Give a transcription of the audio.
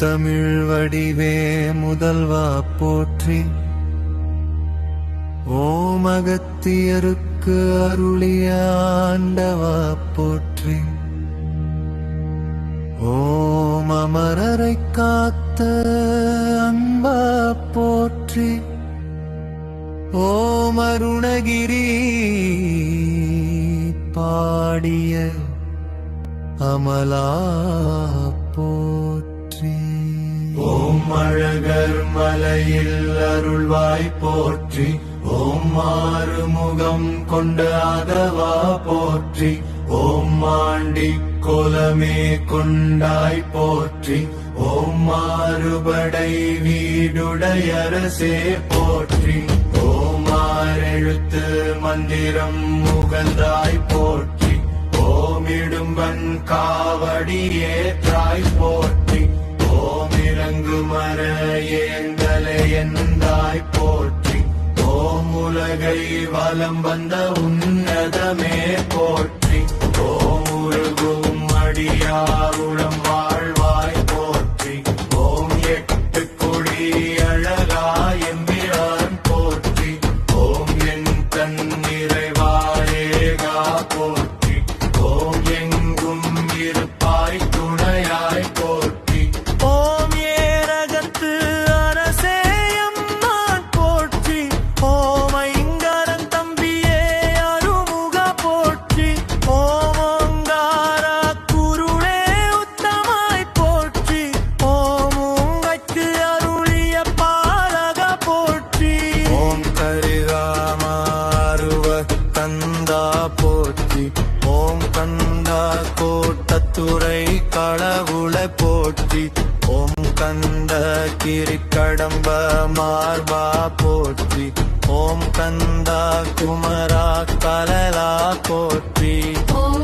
செந்தமிழ் வடிவே முதல்வா போற்றி. ஓமகத்தியருக்கு அகத்தியருக்கு அருளிய ஆண்டவா போற்றி. ஓம் அமரரை காத்த அன்பா போற்றி. ஓம் அருணகிரி பாடிய அமலா மலையில் அருள்வாய் போற்றி ஓம் மாறுமுகம் கொண்ட அதவா போற்றி ஓம் மாண்டி கோலமே கொண்டாய் போற்றி ஓம் மாறுபடை வீடுடையரசே போற்றி ஓமாரெழுத்து மந்திரம் முகந்தாய் போற்றி ஓமிடும்பன் காவடியே தாய் போற்றி. உலகை வலம் வந்த உன்னதமே போற்றி. ஓம் உருகும் அடியாருளம் வாழ்வாய் போற்றி. ஓம் எட்டு கொடி அழகா எம்பிரான் போற்றி. ஓம் என் தன் நிறைவாயேகா போற்றி. ஓம் கந்தா கோட்டத்துறை களவுளை போற்றி. ஓம் கந்த கிரிக்கடம்ப மார்பா போற்றி. ஓம் கந்தா குமரா கலலா போற்றி. ஓம்